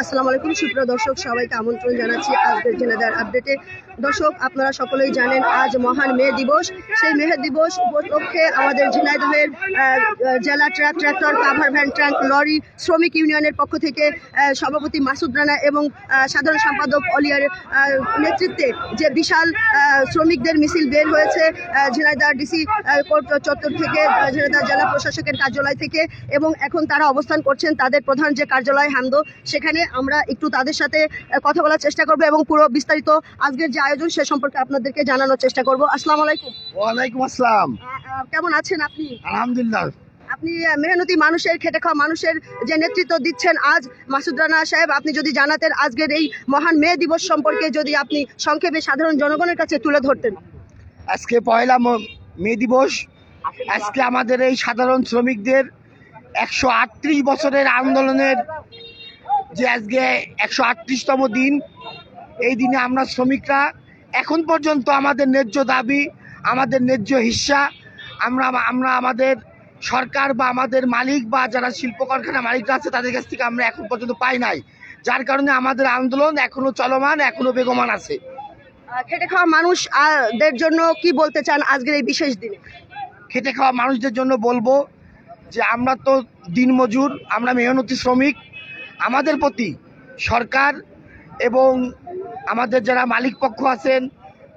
আসসালামু আলাইকুম সুপ্রিয় দর্শক সবাইকে আমন্ত্রণ জানাচ্ছি আজকের জেনেদার আপডেটে। দর্শক আপনারা সকলেই জানেন আজ মহান মে দিবস। সেই মে দিবস উপলক্ষে আমাদের ঝিনাইদহের জেলা truck tractor cover van truck lorry শ্রমিক ইউনিয়নের পক্ষ থেকে সভাপতি মাসুদ রানা এবং সাধারণ সম্পাদক অলিয়ার নেতৃত্বে যে বিশাল শ্রমিকদের মিছিল বের হয়েছে আহ, ঝিনাইদহ ডিসি কোর্ট চত্বর থেকে আহ, ঝিনাইদহ জেলা প্রশাসকের কার্যালয় থেকে এবং এখন তারা অবস্থান করছেন তাদের প্রধান যে কার্যালয় হামদো সেখানে আমরা একটু তাদের সাথে কথা বলার চেষ্টা করব এবং পুরো বিস্তারিত আজকের যে আয়োজন সে সম্পর্কে আপনাদেরকে জানানোর চেষ্টা করব। আসসালামু আলাইকুম। ওয়ালাইকুম আসসালাম। কেমন আছেন আপনি? আলহামদুলিল্লাহ। আপনি মেহনতি মানুষের খেটে খাওয়া মানুষের যে নেতৃত্ব দিচ্ছেন আজ মাসুদ রানা সাহেব আপনি যদি জানাতেন আজকের এই মহান মে দিবস সম্পর্কে যদি আপনি সংক্ষেপে সাধারণ জনগণের কাছে তুলে ধরতেন। আজকে পয়লা ম- মে দিবস। আজকে আমাদের এই সাধারণ শ্রমিকদের একশো আটত্রিশ বছরের আন্দোলনের যে আজকে একশো আটত্রিশতম দিন এই দিনে আমরা শ্রমিকরা এখন পর্যন্ত আমাদের ন্যায্য দাবি আমাদের ন্যায্য হিস্সা আমরা আমরা আমাদের সরকার বা আমাদের মালিক বা যারা শিল্প কারখানা মালিকরা আছে তাদের কাছ থেকে আমরা এখন পর্যন্ত পাই নাই। যার কারণে আমাদের আন্দোলন এখনও চলমান এখনও বেগমান আছে। খেটে খাওয়া মানুষ আহ, দের জন্য কি বলতে চান আজকের এই বিশেষ দিনে? খেটে খাওয়া মানুষদের জন্য বলব যে আমরা তো দিনমজুর আমরা মেহনতি শ্রমিক আমাদের প্রতি সরকার এবং আমাদের যারা মালিক পক্ষ আছেন,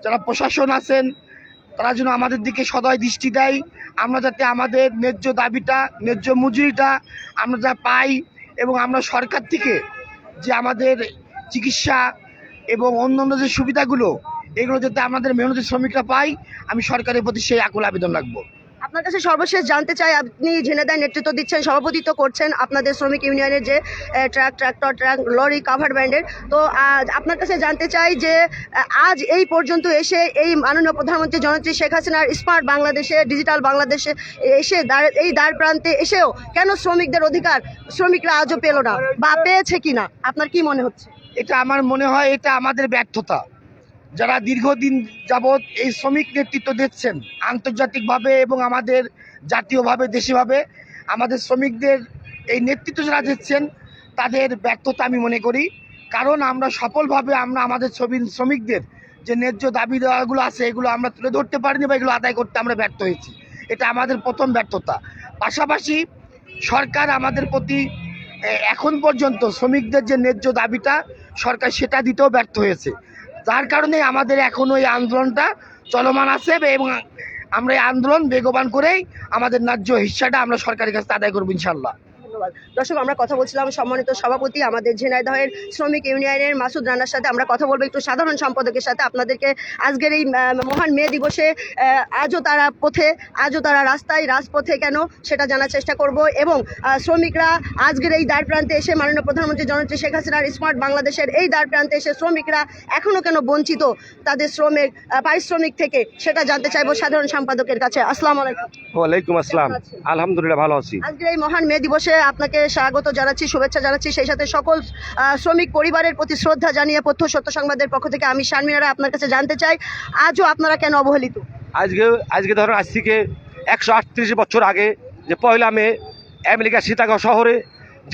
যারা প্রশাসন আছেন, তারা যেন আমাদের দিকে সদয় দৃষ্টি দেয়। আমরা যাতে আমাদের ন্যায্য দাবিটা, ন্যায্য মজুরিটা আমরা যা পাই এবং আমরা সরকার থেকে যে আমাদের চিকিৎসা এবং অন্যান্য যে সুবিধাগুলো, এগুলো যাতে আমাদের মেহনতি শ্রমিকরা পাই আমি সরকারের প্রতি সেই আকুল আবেদন রাখব। আপনার কাছে সর্বশেষ জানতে চাই, আপনি ঝিনেদায় নেতৃত্ব দিচ্ছেন, সভাপতিত্ব করছেন আপনাদের শ্রমিক ইউনিয়নের যে truck, tractor, truck, lorry cover ব্যান্ডের তো আপনার কাছে জানতে চাই যে আজ এই পর্যন্ত এসে এই মাননীয় প্রধানমন্ত্রী জননেত্রী শেখ হাসিনার স্মার্ট বাংলাদেশে, ডিজিটাল বাংলাদেশে এসে এই দ্বার প্রান্তে এসেও কেন শ্রমিকদের অধিকার শ্রমিকরা আজও পেল না বা পেয়েছে কিনা? আপনার কি মনে হচ্ছে? এটা আমার মনে হয় এটা আমাদের ব্যর্থতা। যারা দীর্ঘদিন যাবৎ এই শ্রমিক নেতৃত্ব দিচ্ছেন, আন্তর্জাতিকভাবে এবং আমাদের জাতীয়ভাবে, দেশীভাবে, আমাদের শ্রমিকদের এই নেতৃত্ব যারা দিচ্ছেন, তাদের ব্যর্থতা আমি মনে করি। কারণ আমরা সফলভাবে আমরা আমাদের শ্রমিক, শ্রমিকদের যে ন্যায্য দাবি দেওয়াগুলো আছে, এগুলো আমরা তুলে ধরতে পারিনি বা এগুলো আদায় করতে আমরা ব্যর্থ হয়েছি। এটা আমাদের প্রথম ব্যর্থতা। পাশাপাশি সরকার আমাদের প্রতি এখন পর্যন্ত শ্রমিকদের যে ন্যায্য দাবিটা সরকার সেটা দিতেও ব্যর্থ হয়েছে। যার কারণে আমাদের এখন ওই আন্দোলনটা চলমান আছে এবং আমরা এই আন্দোলন বেগবান করেই আমাদের ন্যায্য হিস্সাটা আমরা সরকারের কাছে আদায় করব ইনশাল্লাহ ধন্যবাদ। দর্শক আমরা কথা বলছিলাম সম্মানিত সভাপতি আমাদের ঝিনাইদহের শ্রমিক ইউনিয়নের মাসুদ রানার সাথে। আমরা কথা বলব একটু সাধারণ সম্পাদকের সাথে। আপনাদেরকে আজকের এই মহান মে দিবসে আজও তারা পথে আজও তারা রাস্তায় রাজপথে কেন সেটা জানার চেষ্টা করব এবং শ্রমিকরা আজকের এই দ্বার প্রান্তে এসে মাননীয় প্রধানমন্ত্রী জননেত্রী শেখ হাসিনার স্মার্ট বাংলাদেশের এই দ্বার প্রান্তে এসে শ্রমিকরা এখনও কেন বঞ্চিত তাদের শ্রমিক পারিশ্রমিক থেকে সেটা জানতে চাইব সাধারণ সম্পাদকের কাছে। আসসালামু আলাইকুম। ওয়ালাইকুম আসসালাম। আলহামদুলিল্লাহ ভালো আছি। আজকের এই মহান মে দিবসে আপনাকে স্বাগত জানাচ্ছি, শুভেচ্ছা জানাচ্ছি। সেই সাথে সকল শ্রমিক পরিবারের প্রতি শ্রদ্ধা জানিয়ে পথ্য সত্য সংবাদের পক্ষ থেকে আমি শারমিনারা আপনার কাছে জানতে চাই, আজও আপনারা কেন অবহেলিত? আজকে আজকে ধরো আজ থেকে একশো আটত্রিশ বছর আগে যে পয়লা মে, আমেরিকা সীতাগাঁও শহরে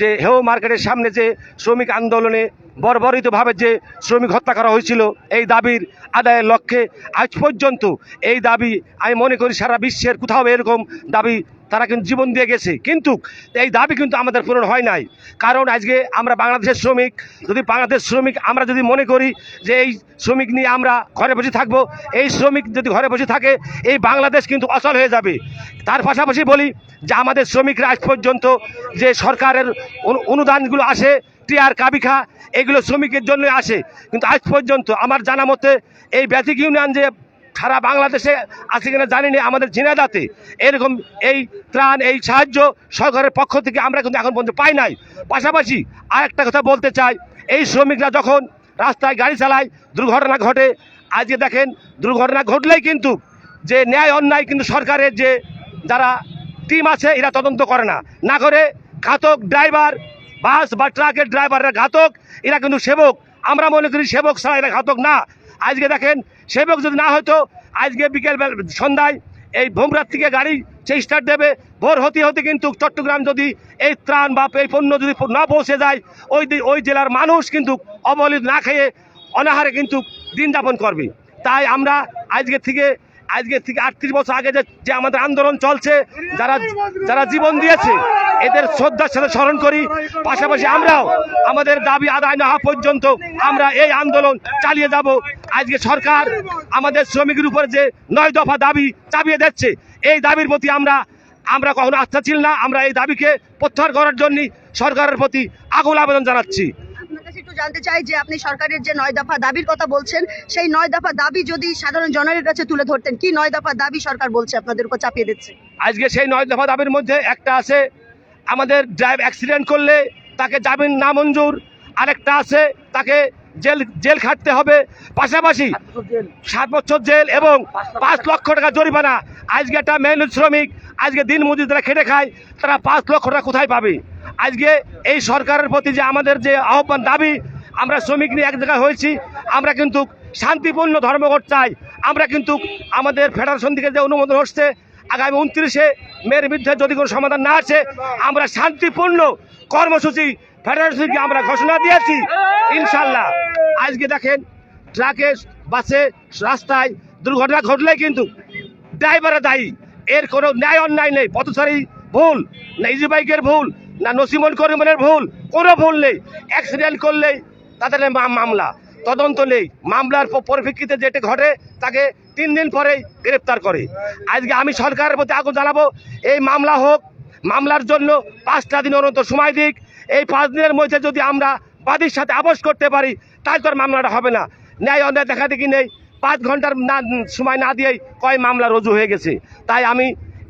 যে হেও মার্কেটের সামনে যে শ্রমিক আন্দোলনে বর্বরিতভাবে যে শ্রমিক হত্যা করা হয়েছিল, এই দাবির আদায়ের লক্ষ্যে আজ পর্যন্ত এই দাবি আমি মনে করি সারা বিশ্বের কোথাও এরকম দাবি তারা কিন্তু জীবন দিয়ে গেছে। কিন্তু এই দাবি কিন্তু আমাদের পূরণ হয় নাই। কারণ আজকে আমরা বাংলাদেশের শ্রমিক, যদি বাংলাদেশ শ্রমিক আমরা যদি মনে করি যে এই শ্রমিক নিয়ে আমরা ঘরে বসে থাকব, এই শ্রমিক যদি ঘরে বসে থাকে, এই বাংলাদেশ কিন্তু অচল হয়ে যাবে। তার পাশাপাশি বলি যে আমাদের শ্রমিকরা আজ পর্যন্ত যে সরকারের অনুদানগুলো আসে টিআর কাবিখা, এগুলো শ্রমিকের জন্য আসে। কিন্তু আজ পর্যন্ত আমার জানা মতে এই ব্যতিক ইউনিয়ন যে সারা বাংলাদেশে আছে কিনা জানি না আমাদের ঝিনাইদাতে এরকম এই ত্রাণ, এই সাহায্য সরকারের পক্ষ থেকে আমরা কিন্তু এখন পর্যন্ত পাই নাই। পাশাপাশি আরেকটা কথা বলতে চাই, এই শ্রমিকরা যখন রাস্তায় গাড়ি চালায়, দুর্ঘটনা ঘটে, আজকে দেখেন দুর্ঘটনা ঘটলেই কিন্তু যে ন্যায় অন্যায় কিন্তু সরকারের যে যারা টিম আছে, এরা তদন্ত করে না। না করে ঘাতক ড্রাইভার, বাস বা ট্রাকের ড্রাইভাররা ঘাতক, এরা কিন্তু সেবক। আমরা মনে করি সেবক ছাড়া এরা ঘাতক না। আজকে দেখেন সেবক যদি না হয়তো, আজকে বিকেল সন্ধ্যায় এই ভোমরাত থেকে গাড়ি সেই স্টার্ট দেবে। ভোর হতে হতে কিন্তু চট্টগ্রাম যদি এই ত্রাণ বা এই পণ্য যদি না পৌঁছে যায়, ওই ওই জেলার মানুষ কিন্তু অবলিত না খেয়ে অনাহারে কিন্তু দিন যাপন করবে। তাই আমরা আজকে থেকে আজকে থেকে আটত্রিশ বছর আগে যে আমাদের আন্দোলন চলছে, যারা যারা জীবন দিয়েছে, এদের শ্রদ্ধার সাথে স্মরণ করি। পাশাপাশি আমরাও, আমাদের দাবি আদায় না হওয়া পর্যন্ত আমরা এই আন্দোলন চালিয়ে যাব। আজকে সরকার আমাদের শ্রমিকের উপর যে নয় দফা দাবি চাপিয়ে দিচ্ছে, এই দাবির প্রতি আমরা আমরা কখনো আস্থা ছিল না। আমরা এই দাবিকে প্রত্যাহার করার জন্য সরকারের প্রতি আগুল আবেদন জানাচ্ছি। জানতে চাই যে আপনি সরকারের যে নয় দফা দাবির কথা বলছেন সেই নয় দফা দাবি যদি সাধারণ জনের কাছে তুলে ধরতেন কি নয় দফা দাবি সরকার বলছে আপনাদের উপর চাপিয়ে দিচ্ছে? আজকে সেই নয় দফা দাবির মধ্যে একটা আছে আমাদের ড্রাইভ অ্যাক্সিডেন্ট করলে তাকে জামিন না মঞ্জুর। আরেকটা আছে তাকে জেল জেল খাটতে হবে। পাশাপাশি সাত বছর জেল এবং পাঁচ লক্ষ টাকা। জরিমানা। আজকে একটা মেহনত শ্রমিক আজকে দিন মজুর যারা খেটে খায় তারা পাঁচ লক্ষ টাকা কোথায় পাবে? আজকে এই সরকারের প্রতি যে আমাদের যে আহ্বান দাবি আমরা শ্রমিক নিয়ে এক জায়গায় হয়েছি, আমরা কিন্তু শান্তিপূর্ণ ধর্মঘট চাই, আমরা কিন্তু আমাদের ফেডারেশন থেকে যে অনুমোদন হচ্ছে, আগামী উনত্রিশে মেয়ের বিরুদ্ধে যদি কোনো সমাধান না আসে, আমরা শান্তিপূর্ণ কর্মসূচি ফেডারেশনকে আমরা ঘোষণা দিয়েছি, ইনশাল্লাহ। আজকে দেখেন, ট্রাকে, বাসে, রাস্তায় দুর্ঘটনা ঘটলে কিন্তু ড্রাইভারে দায়ী। এর কোনো ন্যায় অন্যায় নেই, পথচারী ভুল, না ইজি বাইকের ভুল, না নসিমন করিমনের ভুল, কোনো ভুল নেই। অ্যাক্সিডেন্ট করলেই তাদের মামলা। তদন্ত নেই। মামলার পরিপ্রেক্ষিতে যেটা ঘটে, তাকে তিন দিন পরেই গ্রেপ্তার করে। আজকে আমি সরকারের প্রতি আগুন জানাব এই মামলা হোক, মামলার জন্য পাঁচটা দিন অনন্ত সময় দিক। এই পাঁচ দিনের মধ্যে যদি আমরা বাদীর সাথে আপোষ করতে পারি তাহলে তো মামলাটা হবে না। ন্যায় অন্যায় দেখা দেখি নেই? পাঁচ ঘণ্টার না সময় না দিয়েই কয় মামলা রুজু হয়ে গেছে। তাই আমি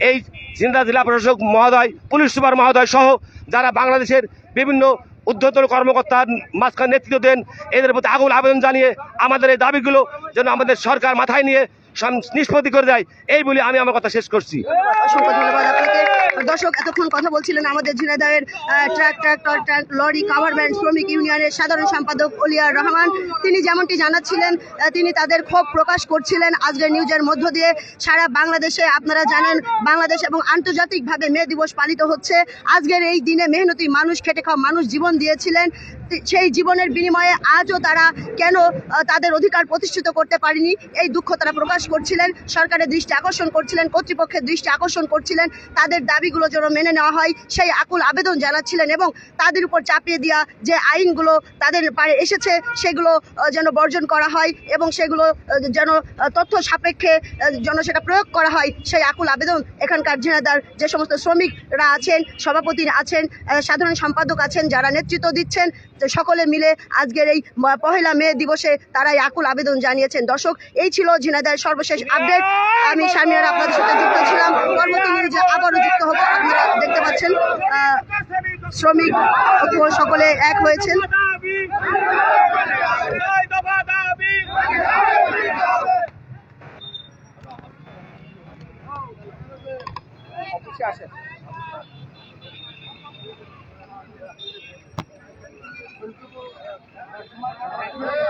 এই জিন্দা জেলা প্রশাসক মহোদয়, পুলিশ সুপার মহোদয় সহ যারা বাংলাদেশের বিভিন্ন ঊর্ধ্বতন কর্মকর্তার মাঝখানে নেতৃত্ব দেন, এদের প্রতি আগুন আবেদন জানিয়ে আমাদের এই দাবিগুলো যেন আমাদের সরকার মাথায় নিয়ে নিষ্পত্তি করে দেয়। এই বলে আমি আমার কথা শেষ করছি। দর্শক, এতক্ষণ কথা বলছিলেন আমাদের ঝিনাইদহের truck tractor truck lorry cover van শ্রমিক ইউনিয়নের সাধারণ সম্পাদক অলিয়ার রহমান। তিনি যেমনটি জানাচ্ছিলেন তিনি তাদের ক্ষোভ প্রকাশ করছিলেন আজকের নিউজের মধ্য দিয়ে। সারা বাংলাদেশে আপনারা জানেন, বাংলাদেশ এবং আন্তর্জাতিকভাবে মে দিবস পালিত হচ্ছে। আজকের এই দিনে মেহনতি মানুষ, খেটে খাওয়া মানুষ জীবন দিয়েছিলেন। সেই জীবনের বিনিময়ে আজও তারা কেন তাদের অধিকার প্রতিষ্ঠিত করতে পারেনি? এই দুঃখ তারা প্রকাশ করছিলেন, সরকারের দৃষ্টি আকর্ষণ করছিলেন, কর্তৃপক্ষের দৃষ্টি আকর্ষণ করছিলেন, তাদের দাবিগুলো যেন মেনে নেওয়া হয়, সেই আকুল আবেদন জানাচ্ছিলেন এবং তাদের উপর চাপিয়ে দেওয়া যে আইনগুলো তাদের পারে এসেছে, সেগুলো যেন বর্জন করা হয় এবং সেগুলো যেন তথ্য সাপেক্ষে যেন সেটা প্রয়োগ করা হয়, সেই আকুল আবেদন এখানকার ঝিনাদার যে সমস্ত শ্রমিকরা আছেন সভাপতি আছেন সাধারণ সম্পাদক আছেন, যারা নেতৃত্ব দিচ্ছেন সকলে মিলে আজকের এই পহেলা মে দিবসে তারা এই আকুল আবেদন জানিয়েছেন। দর্শক, এই ছিল ঝিনাইদার সর্বশেষ আপডেট আমি শারমিনার আপনাদের সাথে যুক্ত ছিলাম। পরবর্তী নিউজে আবারও যুক্ত হব আপনারা দেখতে পাচ্ছেন শ্রমিক সকলে এক হয়েছেন। আহ,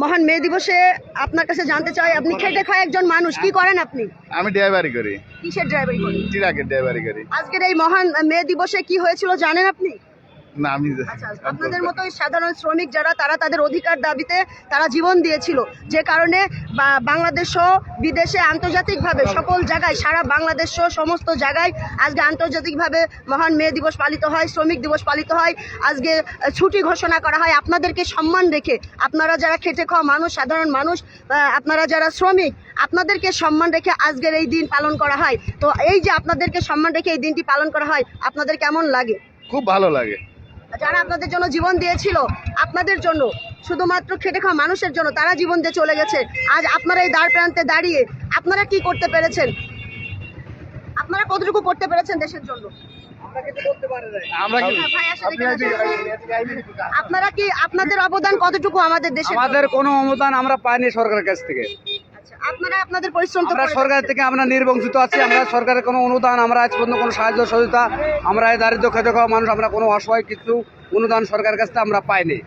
মহান মে দিবসে আপনার কাছে জানতে চাই আপনি খেটে খায় একজন মানুষ কি করেন আপনি? আমি ড্রাইভারি করি। কিসের ড্রাইভারি করেন? ট্রাকের ড্রাইভারি করি। আজকের এই মহান মে দিবসে কি হয়েছিল জানেন আপনি? না আমি আচ্ছা আপনাদের মতোই সাধারণ শ্রমিক যারা তারা তাদের অধিকার দাবিতে তারা জীবন দিয়েছিল। যে কারণে বা- বাংলাদেশ বিদেশে আন্তর্জাতিকভাবে সকল জায়গায় সারা বাংলাদেশ সমস্ত জায়গায় আজকে আন্তর্জাতিকভাবে মহান মে দিবস পালিত হয় শ্রমিক দিবস পালিত হয়। আজকে ছুটি ঘোষণা করা হয়। আপনাদেরকে সম্মান রেখে আপনারা যারা খেটে খাওয়া মানুষ সাধারণ মানুষ আপনারা যারা শ্রমিক আপনাদেরকে সম্মান রেখে আজকের এই দিন পালন করা হয়। তো এই যে আপনাদেরকে সম্মান রেখে এই দিনটি পালন করা হয় আপনাদের কেমন লাগে? খুব ভালো লাগে। যারা আপনাদের জন্য জীবন দিয়েছিল আপনাদের জন্য শুধুমাত্র খেটে খাওয়া মানুষের জন্য তারা জীবন দিয়ে চলে গেছে। আজ আপনারা এই দ্বার প্রান্তে দাঁড়িয়ে আপনারা কি করতে পেরেছেন? আপনারা কতটুকু করতে পেরেছেন দেশের জন্য? আমরা কি? হ্যাঁ। আপনারা কি আপনাদের অবদান কতটুকু আমাদের দেশে আমাদের কোনো অবদান আমরা পাইনি সরকারের কাছ থেকে। আপনারা আপনাদের পরিশ্রম আমরা করে সরকার থেকে আমরা নির্বংশিত আছি আমরা সরকারের কোনো অনুদান আমরা আজ পর্যন্ত কোনো সাহায্য সহযোগিতা আমরা এই দারিদ্র খেতে খাওয়া মানুষ আমরা কোনো অসহায় কিছু অনুদান সরকারের কাছ থেকে আমরা পাইনি।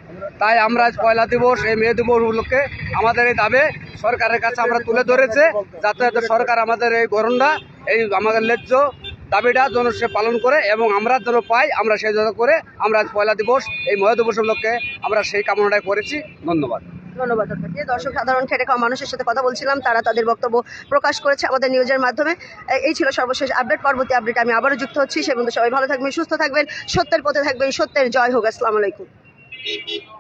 তাই আমরা আজ পয়লা দিবস এই মে দিবস উপলক্ষে আমাদের এই দাবি সরকারের কাছে আমরা তুলে ধরেছে যাতে যাতে সরকার আমাদের এই গরমটা এই আমাদের ন্যায্য দাবিটা যেন সে পালন করে এবং আমরা যেন পাই আমরা সেই জন্য করে আমরা আজ পয়লা দিবস এই মহে দিবস উপলক্ষে আমরা সেই কামনাটাই করেছি। ধন্যবাদ। ধন্যবাদ আপনাকে। দর্শক, সাধারণ খেটে খাওয়া মানুষের সাথে কথা বলছিলাম, তারা তাদের বক্তব্য প্রকাশ করেছে আমাদের নিউজের মাধ্যমে। এই ছিল সর্বশেষ আপডেট, পরবর্তী আপডেট আমি আবারও যুক্ত হচ্ছি। সে বন্ধু সবাই ভালো থাকবেন, সুস্থ থাকবেন, সত্যের পথে থাকবেন, সত্যের জয় হোক। আসসালামু আলাইকুম।